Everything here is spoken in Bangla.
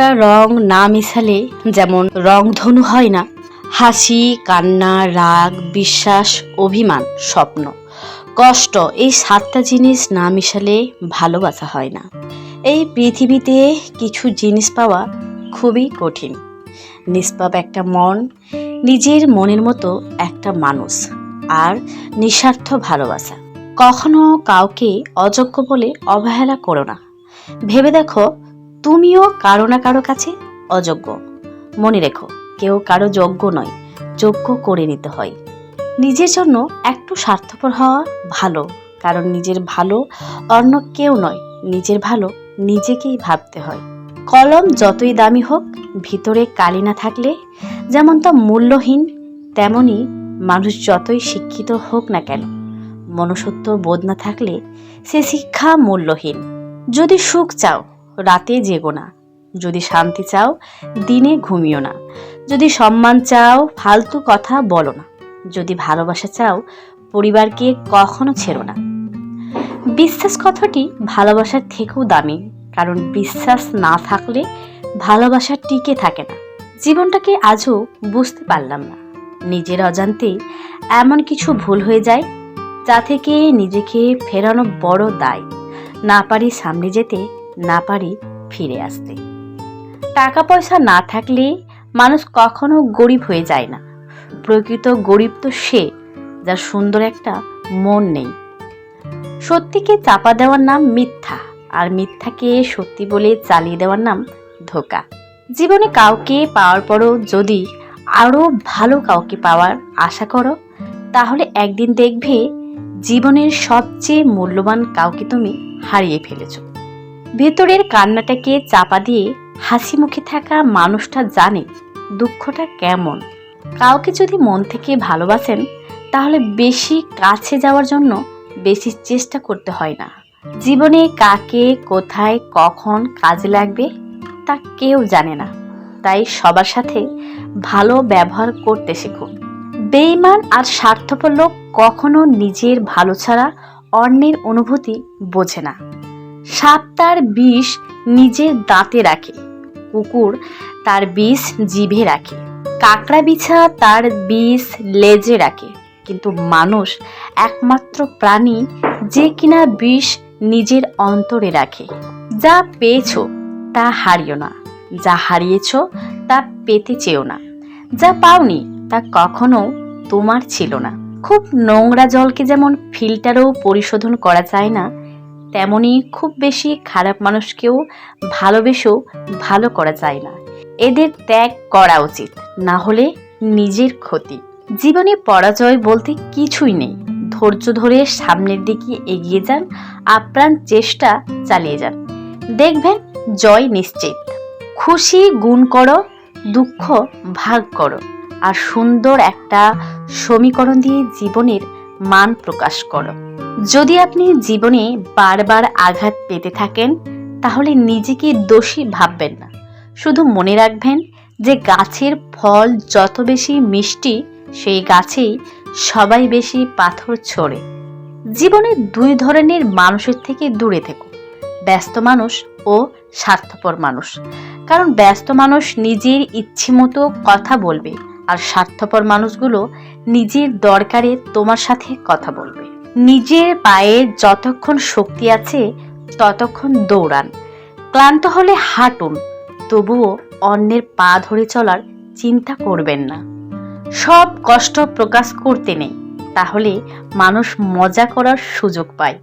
একটা রং না মিশালে যেমন রংধনু হয় না। হাসি, কান্না, রাগ, বিশ্বাস, অভিমান, স্বপ্ন। কষ্ট, এই সাতটা জিনিস না মিশালে ভালোবাসা হয় না। এই পৃথিবীতে কিছু জিনিস পাওয়া খুবই কঠিন। নিষ্পাপ একটা মন, নিজের মনের মতো একটা মানুষ আর নিঃস্বার্থ ভালোবাসা। কখনো কাউকে অযোগ্য বলে অবহেলা করো না। ভেবে দেখো তুমিও কারও না কারও কাছে অযোগ্য। মনে রেখো, কেউ কারও যোগ্য নয়, যোগ্য করে নিতে হয়। নিজের জন্য একটু স্বার্থপর হওয়া ভালো, কারণ নিজের ভালো অন্য কেউ নয়, নিজের ভালো নিজেকেই ভাবতে হয়। কলম যতই দামি হোক, ভিতরে কালি না থাকলে যেমন তা মূল্যহীন, তেমনি মানুষ যতই শিক্ষিত হোক না কেন, মনুষ্যত্ব বোধ না থাকলে সে শিক্ষা মূল্যহীন। যদি সুখ চাও রাতে জেগো না। যদি শান্তি চাও, দিনে ঘুমিও না। যদি সম্মান চাও, ফালতু কথা বলো না। যদি ভালোবাসা চাও, পরিবারকে কখনো ছেড়ো না। বিশ্বাস কথাটি ভালোবাসার থেকেও দামি, কারণ বিশ্বাস না থাকলে ভালোবাসা টিকে থাকে না। জীবনটাকে আজও বুঝতে পারলাম না। নিজের অজান্তেই এমন কিছু ভুল হয়ে যায়, যা থেকে নিজেকে ফেরানো বড় দায়। না পারি সামনে যেতে না পারি ফিরে আসতে। টাকা পয়সা না থাকলে মানুষ কখনো গরিব হয়ে যায় না। প্রকৃত গরিব তো সে, যার সুন্দর একটা মন নেই। সত্যিকে চাপা দেওয়ার নাম মিথ্যা, আর মিথ্যাকে সত্যি বলে চালিয়ে দেওয়ার নাম ধোকা। জীবনে কাউকে পাওয়ার পরও যদি আরও ভালো কাউকে পাওয়ার আশা করো, তাহলে একদিন দেখবে জীবনের সবচেয়ে মূল্যবান কাউকে তুমি হারিয়ে ফেলেছ। ভেতরের কান্নাটাকে চাপা দিয়ে হাসি মুখে থাকা মানুষটা জানে দুঃখটা কেমন। কাউকে যদি মন থেকে ভালোবাসেন, তাহলে বেশি কাছে যাওয়ার জন্য বেশি চেষ্টা করতে হয় না। জীবনে কাকে, কোথায়, কখন কাজে লাগবে তা কেউ জানে না। তাই সবার সাথে ভালো ব্যবহার করতে শেখুন। বেইমান আর স্বার্থপর লোক কখনো নিজের ভালো ছাড়া অন্যের অনুভূতি বোঝে না। সাপ তার বিষ নিজের দাঁতে রাখে, কুকুর তার বিষ জিভে রাখে, কাঁকড়া বিছা তার বিষ লেজে রাখে, কিন্তু মানুষ একমাত্র প্রাণী যে কিনা বিষ নিজের অন্তরে রাখে। যা পেয়েছ তা হারিও না, যা হারিয়েছ তা পেতে চেও না, যা পাওনি তা কখনো তোমার ছিল না। খুব নোংরা জলকে যেমন ফিল্টারও পরিশোধন করা যায় না তেমনি খুব বেশি খারাপ মানুষকেও ভালোবেসেও ভালো করা যায় না। এদের ত্যাগ করা উচিত, না হলে নিজের ক্ষতি। জীবনে পরাজয় বলতে কিছুই নেই। ধৈর্য ধরে সামনের দিকে এগিয়ে যান, আপ্রাণ চেষ্টা চালিয়ে যান। দেখবেন জয় নিশ্চিত। খুশি গুণ করো, দুঃখ ভাগ করো। আর সুন্দর একটা সমীকরণ দিয়ে জীবনের মান প্রকাশ করো। যদি আপনি জীবনে বারবার আঘাত পেতে থাকেন, তাহলে নিজেকে দোষী ভাববেন না। শুধু মনে রাখবেন যে গাছের ফল যত বেশি মিষ্টি, সেই গাছেই সবাই বেশি পাথর ছোড়ে। জীবনে দুই ধরনের মানুষের থেকে দূরে থেকো। ব্যস্ত মানুষ ও স্বার্থপর মানুষ। কারণ ব্যস্ত মানুষ নিজের ইচ্ছে মতো কথা বলবে, আর স্বার্থপর মানুষগুলো নিজের দরকারে তোমার সাথে কথা বলবে। নিজের পায়ে যতক্ষণ শক্তি আছে, ততক্ষণ দৌড়ান। ক্লান্ত হলে হাঁটুন, তবুও অন্যের পা ধরে চলার চিন্তা করবেন না। সব কষ্ট প্রকাশ করতে নেই, তাহলে মানুষ মজা করার সুযোগ পায়।